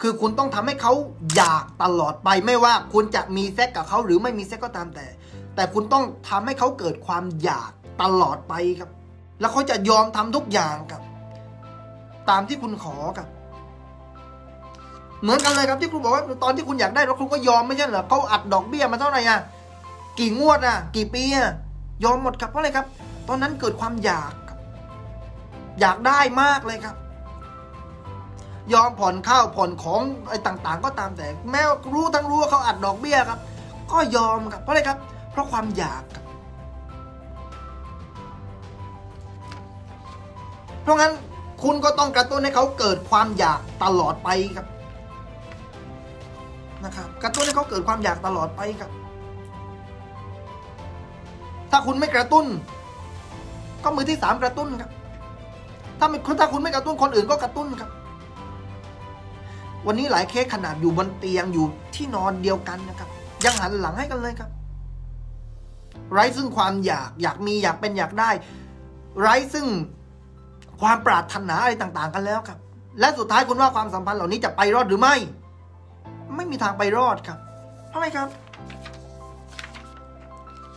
คือคุณต้องทำให้เขาอยากตลอดไปไม่ว่าคุณจะมีเซ็กกับเขาหรือไม่มีเซ็กก็ตามแต่ แต่คุณต้องทำให้เขาเกิดความอยากตลอดไปครับ แล้วเขาจะยอมทำทุกอย่างครับ ตามที่คุณขอครับ เหมือนกันเลยครับที่ครูบอกว่าตอนที่คุณอยากได้รถคุณก็ยอมไม่ใช่เหรอเขาอัดดอกเบี้ยมาเท่าไหร่อะกี่งวดอะ กี่ปีอะยอมหมดครับเพราะอะไรครับ ตอนนั้นเกิดความอยากอยากได้มากเลยครับ ยอมผ่อนข้าวผ่อนของไอ้ต่างๆ ก็ตามแต่ แม้รู้ทั้งรู้ว่าเขาอัดดอกเบี้ยครับ ก็ยอมครับเพราะอะไรครับ เพราะความอยากครับเพราะงั้นคุณก็ต้องกระตุ้นให้เขาเกิดความอยากตลอดไปครับนะครับ กระตุ้นให้เขาเกิดความอยากตลอดไปครับ ถ้าคุณไม่กระตุ้น ก็มือที่สามกระตุ้นครับ ถ้าไม่ถ้าคุณไม่กระตุ้นคนอื่นก็กระตุ้นครับ วันนี้หลายเคสขนาดอยู่บนเตียงอยู่ที่นอนเดียวกันนะครับ ยังหันหลังให้กันเลยครับ ไร้ซึ่งความอยากอยากมีอยากเป็นอยากได้ ไร้ซึ่งความปรารถนาอะไรต่างๆ กันแล้วครับ และสุดท้ายคุณว่าความสัมพันธ์เหล่านี้จะไปรอดหรือไม่ ไม่มีทางไปรอดครับเพราะอะไรครับ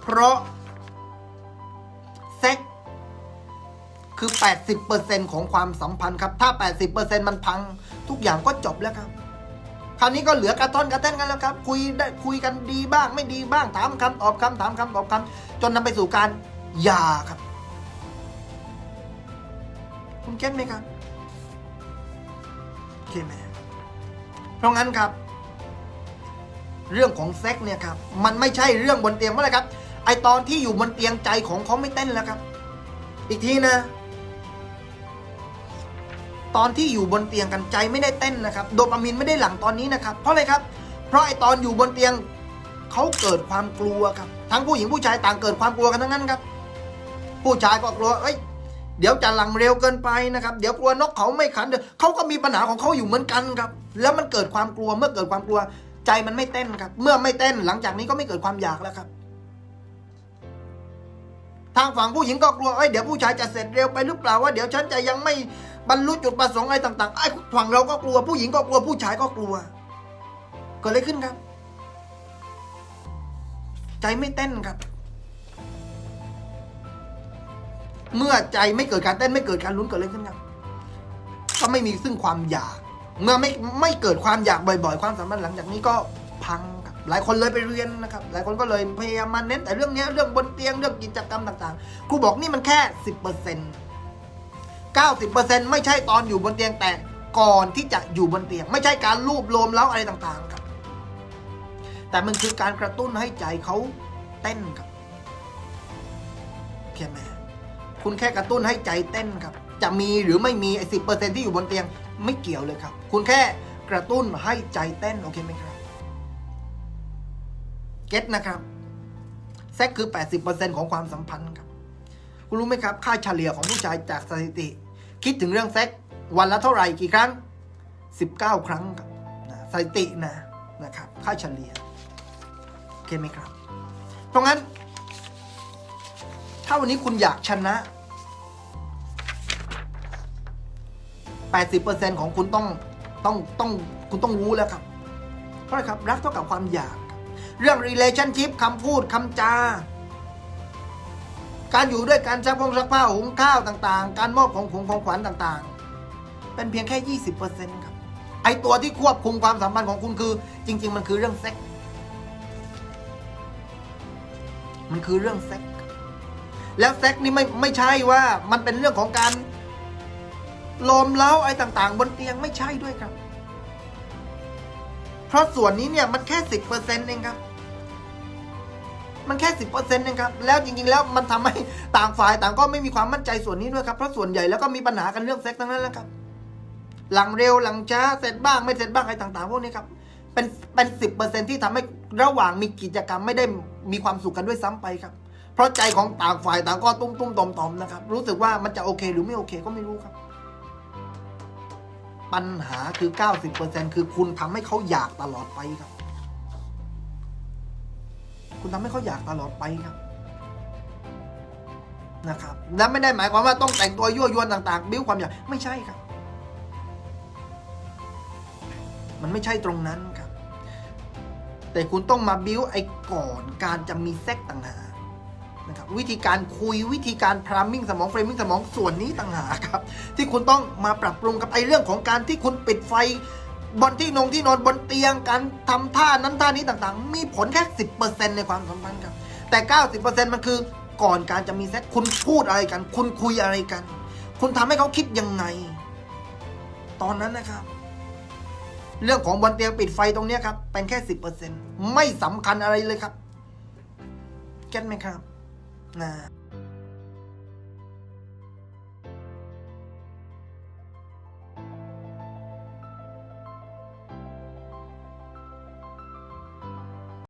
เพราะ คือ 80%ของความสัมพันธ์ครับ ถ้า 80%มันพัง ทุกอย่างก็จบแล้วครับ คราวนี้ก็เหลือกระท่อนกระแท่นกันแล้วครับ คุยได้คุยกันดีบ้างไม่ดีบ้างถามคำตอบคำถามคำตอบคำจนนำไปสู่การหย่าครับ คุณเก็ตไหมครับโอเคไหมเพราะงั้นครับ เรื่องของเซ็กเนี่ยครับมันไม่ใช่เรื่องบนเตียงเมื่อไหรครับไอตอนที่อยู่บนเตียงใจของเขาไม่เต้นแล้วครับ อีกทีนะ ตอนที่อยู่บนเตียงกันใจไม่ได้เต้นนะครับ โดปามีนไม่ได้หลั่งตอนนี้นะครับ เพราะอะไรครับ เพราะไอตอนอยู่บนเตียงเขาเกิดความกลัวครับ ทั้งผู้หญิงผู้ชายต่างเกิดความกลัวกันทั้งนั้นครับ ผู้ชายก็กลัวเอ้ยเดี๋ยวจะหลังเร็วเกินไปนะครับ เดี๋ยวกลัวนกเขาไม่ขันเดี๋ยวเขาก็มีปัญหาของเขาอยู่เหมือนกันครับ แล้วมันเกิดความกลัวเมื่อเกิดความกลัว ใจมันไม่เต้นครับ เมื่อไม่เต้นหลังจากนี้ก็ไม่เกิดความอยากแล้วครับ ทางฝั่งผู้หญิงก็กลัวเอ้ยเดี๋ยวผู้ชายจะเสร็จเร็วไปหรือเปล่าว่าเดี๋ยวฉันจะยังไม่ บรรลุจุดประสงค์อะไรต่างๆไอ้ฝั่งเราก็กลัว ผู้หญิงก็กลัวผู้ชายก็กลัวเกิดอะไรขึ้นครับ ใจไม่เต้นครับ เมื่อใจไม่เกิดการเต้นไม่เกิดการลุ้นเกิดอะไรขึ้นครับ ก็ไม่มีซึ่งความอยาก เมื่อไม่ไม่เกิดความอยากบ่อย ๆ ความสัมพันธ์หลังจากนี้ก็พังครับ หลายคนเลยไปเรียนนะครับ หลายคนก็เลยพยายามมาเน้นแต่เรื่องนี้เรื่องบนเตียงเรื่องกิจกรรมต่าง ๆ ครูบอกนี่มันแค่สิบเปอร์เซ็นต์ เก้าสิบเปอร์เซ็นต์ไม่ใช่ตอนอยู่บนเตียงแต่ก่อนที่จะอยู่บนเตียง ไม่ใช่การลูบโลมเล้าอะไรต่างๆครับ แต่มันคือการกระตุ้นให้ใจเขาเต้นครับเข้าไหมคุณแค่กระตุ้นให้ใจเต้นครับ จะมีหรือไม่มีไอ้สิบเปอร์เซ็นที่อยู่บนเตียงไม่เกี่ยวเลยครับ คุณแค่กระตุ้นให้ใจเต้นโอเคไหมครับเก็ตนะครับเซ็กคือ 80%ของความสัมพันธ์ครับ คุณรู้ไหมครับ ค่าเฉลี่ยของผู้ชายจากสถิติ คิดถึงเรื่องเซ็กวันละเท่าไหร่กี่ครั้ง 19 ครั้งครับนะสถิตินะนะครับค่าเฉลี่ยโอเคไหมครับเพราะงั้น ถ้าวันนี้คุณอยากชนะ 80%ของคุณต้องต้องต้องคุณต้องรู้แล้วครับเพราะอะไรครับรักเท่ากับความอยาก เรื่อง relationship คำพูดคำจา การอยู่ด้วยการซักพงซักผ้าหุงข้าวต่างๆ การมอบของขงของขวัญต่างๆ เป็นเพียงแค่ 20%ครับไอตัวที่ควบคุมความสัมพันธ์ของคุณคือ จริง ๆ มันคือเรื่องเซ็กมันคือเรื่องเซ็กแล้วเซ็กนี่ไม่ไม่ใช่ว่ามันเป็นเรื่องของการลมเล้าอะไรต่าง ๆ บนเตียงไม่ใช่ด้วยครับ เพราะส่วนนี้เนี่ยมันแค่สิบเปอร์เซ็นต์เองครับ มันแค่สิบเปอร์เซ็นต์เองครับ แล้วจริงๆ แล้วมันทำให้ต่างฝ่ายต่างก็ไม่มีความมั่นใจส่วนนี้ด้วยครับ เพราะส่วนใหญ่แล้วก็มีปัญหากันเรื่องเซ็กทั้งนั้นแหละครับ หลังเร็วหลังช้าเสร็จบ้างไม่เสร็จบ้างอะไรต่างๆ พวกนี้ครับ เป็นเป็นสิบเปอร์เซ็นที่ทำให้ระหว่างมีกิจกรรมไม่ได้มีความสุขกันด้วยซ้ำไปครับ เพราะใจของต่างฝ่ายต่างก็ตุ้มตุ้มๆต่อมตอมๆนะครับ รู้สึกว่ามันจะโอเคหรือไม่โอเคก็ไม่รู้ครับ ปัญหาคือ 90%คือคุณทำให้เขาอยากตลอดไปครับ คุณทำให้เขาอยากตลอดไปครับนะครับและไม่ได้หมายความว่าต้องแต่งตัวยั่วยวนต่าง ๆ บิ้วความอยากไม่ใช่ครับ มันไม่ใช่ตรงนั้นครับ แต่คุณต้องมาบิ้วไอ้ก่อนการจะมีเซ็กต่างหากนะครับวิธีการคุยวิธีการพรามิ่งสมองเฟรมมิ่งสมองส่วนนี้ต่างหากครับ ที่คุณต้องมาปรับปรุงกับไอ้เรื่องของการที่คุณปิดไฟ บนที่นงที่นอนบนเตียงการทำท่านั้นท่านี้ต่างๆ มีผลแค่สิในความสัมพันธ์ครับ แต่ 90%มันคือก่อนการจะมีเซ็กคุณพูดอะไรกัน คุณคุยอะไรกัน คุณทำให้เขาคิดยังไง ตอนนั้นนะครับ เรื่องของบนเตียงปิดไฟตรงนี้ครับ เป็นแค่ 10%ไม่สำคัญอะไรเลยครับเก็ตไหมครับนะ